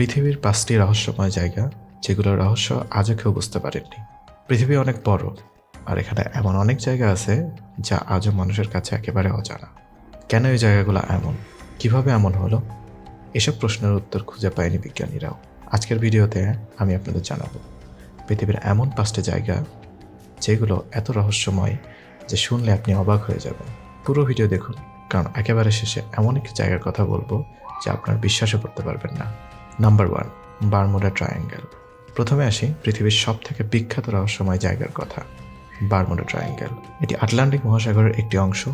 পৃথিবীর পাঁচটি রহস্যময় জায়গা, যেগুলোর রহস্য আজও কেউ বুঝতে পারেননি। পৃথিবী অনেক বড়, আর এখানে এমন অনেক জায়গা আছে যা আজও মানুষের কাছে একেবারে অজানা। কেন এই জায়গাগুলো এমন? কীভাবে এমন হলো? এসব প্রশ্নের উত্তর খুঁজে পায়নি বিজ্ঞানীরাও। আজকের ভিডিওতে আমি আপনাদের জানাব, পৃথিবীর এমন পাঁচটি জায়গা, যেগুলো এত রহস্যময় যে শুনলে আপনি অবাক হয়ে যাবেন। পুরো ভিডিও দেখুন, কারণ একেবারে শেষে এমন একটি জায়গার কথা বলব যা আপনার বিশ্বাসও করতে পারবেন না। নাম্বার ওয়ান বারমোডা ট্রায়াঙ্গেল প্রথমে আসি পৃথিবীর সব থেকে বিখ্যাত রহস্যময় জায়গার কথা বারমোডা ট্রায়াঙ্গেল এটি আটলান্টিক মহাসাগরের একটি অংশ,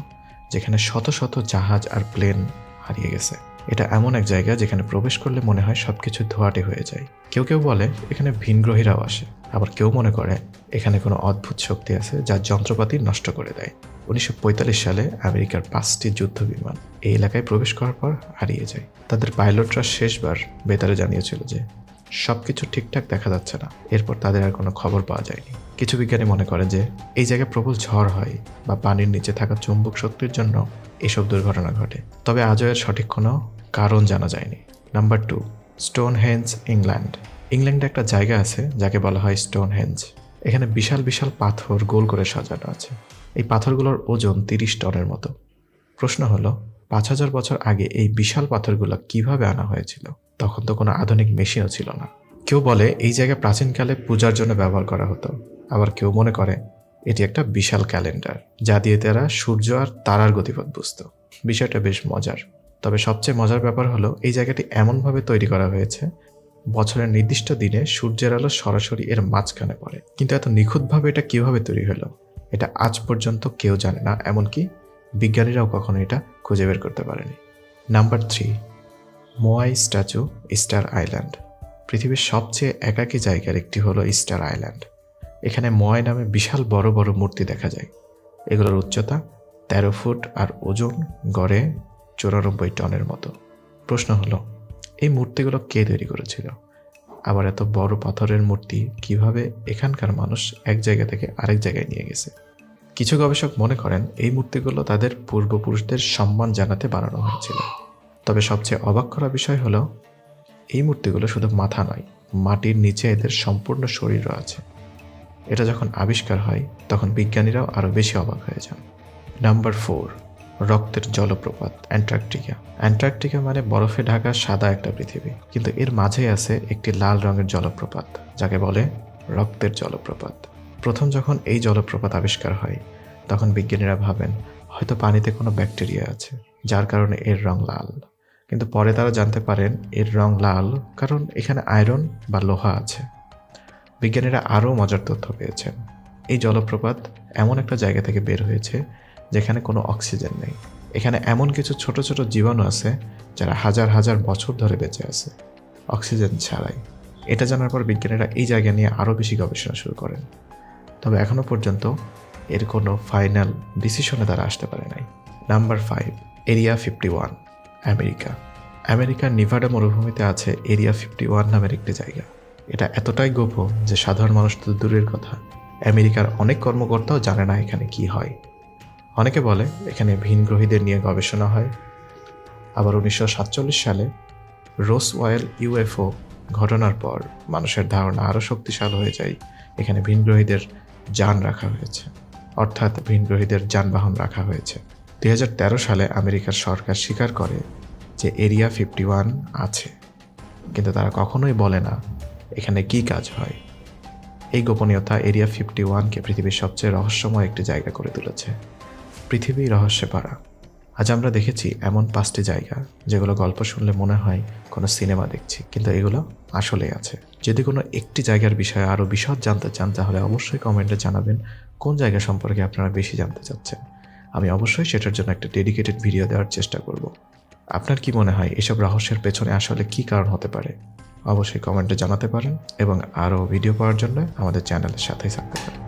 যেখানে শত শত জাহাজ আর প্লেন হারিয়ে গেছে। এটা এমন এক জায়গা যেখানে প্রবেশ করলে মনে হয় সবকিছু ধোয়াটে হয়ে যায়। কেউ কেউ বলে, এখানে ভিনগ্রহীরাও আসে। আবার কেউ মনে করে, এখানে কোনো অদ্ভুত শক্তি আছে যা যন্ত্রপাতি নষ্ট করে দেয়। উনিশশো পঁয়তাল্লিশ সালে আমেরিকার পাঁচটি যুদ্ধ বিমান এই এলাকায় প্রবেশ করার পর হারিয়ে যায়। তাদের পাইলটরা শেষবার বেতারে জানিয়েছিল যে সব কিছু ঠিকঠাক দেখা যাচ্ছে না। এরপর তাদের আর কোনো খবর পাওয়া যায়নি। কিছু বিজ্ঞানী মনে করেন যে, এই জায়গায় প্রবল ঝড় হয় বা পানির নিচে থাকা চুম্বক শক্তির জন্য এসব দুর্ঘটনা ঘটে। তবে আজও এর সঠিক কোনো কারণ জানা যায়নি। Number two stone henge England ইংল্যান্ডে একটা জায়গা আছে যাকে বলা হয় স্টোন হেঞ্জ এখানে বিশাল বিশাল পাথর গোল করে সাজানো আছে। এই পাথরগুলোর ওজন তিরিশ টনের মতো। প্রশ্ন হলো, পাঁচ হাজার বছর আগে এই বিশাল পাথরগুলো কীভাবে আনা হয়েছিল? তখন তো কোনো আধুনিক মেশিনও ছিল না। কেউ বলে এই জায়গা প্রাচীনকালে পূজার জন্য ব্যবহার করা হতো। আবার কেউ মনে করে এটি একটা বিশাল ক্যালেন্ডার, যা দিয়ে তারা সূর্য আর তারার গতিপথ বুঝত। বিষয়টা বেশ মজার। তবে সবচেয়ে মজার ব্যাপার হলো, এই জায়গাটি এমনভাবে তৈরি করা হয়েছে, বছরের নির্দিষ্ট দিনে সূর্যের আলো সরাসরি এর মাঝখানে পড়ে। কিন্তু এত নিখুঁতভাবে এটা কীভাবে তৈরি হলো? এটা আজ পর্যন্ত কেউ জানে না, এমনকি বিজ্ঞানীরাও কখনো এটা খুঁজে বের করতে পারেনি। Number three moai statue, Easter Island. পৃথিবীর সবচেয়ে একাকী জায়গার একটি হলো স্টার আইল্যান্ড। এখানে মোয়াই নামে বিশাল বড় বড় মূর্তি দেখা যায়। এগুলোর উচ্চতা তেরো ফুট আর ওজন গড়ে চুরানব্বই টনের মতো। প্রশ্ন হলো, এই মূর্তিগুলো কে তৈরি করেছিল? আবার এত বড় পাথরের মূর্তি কীভাবে এখানকার মানুষ এক জায়গা থেকে আরেক জায়গায় নিয়ে গেছে? কিছু গবেষক মনে করেন, এই মূর্তিগুলো তাদের পূর্বপুরুষদের সম্মান জানাতে বানানো হয়েছিল। তবে সবচেয়ে অবাক করা বিষয় হলো, এই মূর্তিগুলো শুধু মাথা নয়, মাটির নিচে এদের সম্পূর্ণ শরীরও আছে। এটা যখন আবিষ্কার হয়, তখন বিজ্ঞানীরাও আরও বেশি অবাক হয়ে যান। নাম্বার ফোর, রক্তের জলপ্রপাত, অ্যান্টার্কটিকা। অ্যান্টার্কটিকা মানে বরফে ঢাকা সাদা একটা পৃথিবী, কিন্তু এর মাঝে আছে একটি লাল রঙের জলপ্রপাত, যাকে বলে রক্তের জলপ্রপাত। প্রথম যখন এই জলপ্রপাত আবিষ্কার হয়, তখন বিজ্ঞানীরা ভাবেন, হয়তো পানিতে কোনো ব্যাকটেরিয়া আছে, যার কারণে এর রং লাল। কিন্তু পরে তারা জানতে পারেন এর রং লাল, কারণ এখানে আয়রন বা লোহা আছে। বিজ্ঞানীরা আরও মজার তথ্য পেয়েছেন। এই জলপ্রপাত এমন একটা জায়গা থেকে বের হয়েছে যেখানে কোনো অক্সিজেন নেই। এখানে এমন কিছু ছোট ছোট জীবাণু আছে যারা হাজার হাজার বছর ধরে বেঁচে আছে, অক্সিজেন ছাড়াই। এটা জানার পর বিজ্ঞানীরা এই জায়গা নিয়ে আরও বেশি গবেষণা শুরু করেন। তবে এখনও পর্যন্ত এর কোনো ফাইনাল ডিসিশনে তারা আসতে পারে নাই। Number five, area fifty one. America. আমেরিকার নিভাডা মরুভূমিতে আছে এরিয়া ফিফটি ওয়ান নামের একটি জায়গা। এটা এতটাই গোপন যে সাধারণ মানুষ তো দূরের কথা। আমেরিকার অনেক কর্মকর্তাও জানে না এখানে কি হয়। অনেকে বলে এখানে ভিনগ্রহীদের নিয়ে গবেষণা হয়। আবার উনিশশো সাতচল্লিশ সালে রোসওয়েল ইউএফও ঘটনার পর মানুষের ধারণা আরও শক্তিশালী হয়ে যায়। এখানে ভিনগ্রহীদের যান রাখা হয়েছে। অর্থাৎ ভিনগ্রহীদের যানবাহন রাখা হয়েছে। দুই হাজার তেরো সালে আমেরিকার সরকার স্বীকার করে যে এরিয়া ফিফটি ওয়ান আছে। কিন্তু তারা কখনোই বলে না এখানে কি কাজ হয়। এই গোপনীয়তা এরিয়া ফিফটি ওয়ানকে পৃথিবীর সবচেয়ে রহস্যময় একটি জায়গা করে তুলেছে। পৃথিবী রহস্যে পারা আজ আমরা দেখেছি এমন পাঁচটি জায়গা যেগুলো গল্প শুনলে মনে হয় কোনো সিনেমা দেখছি, কিন্তু এগুলো আসলেই আছে। যদি কোনো একটি জায়গার বিষয়ে আরও বিশদ জানতে চান, তাহলে অবশ্যই কমেন্টে জানাবেন কোন জায়গা সম্পর্কে আপনারা বেশি জানতে চাচ্ছেন। আমি অবশ্যই সেটার জন্য একটা ডেডিকেটেড ভিডিও দেওয়ার চেষ্টা করব। আপনার কি মনে হয় এসব রহস্যের পেছনে আসলে কি কারণ হতে পারে? অবশ্যই কমেন্টে জানাতে পারেন এবং আরও ভিডিও পাওয়ার জন্য আমাদের চ্যানেলের সাথেই থাকতে পারেন।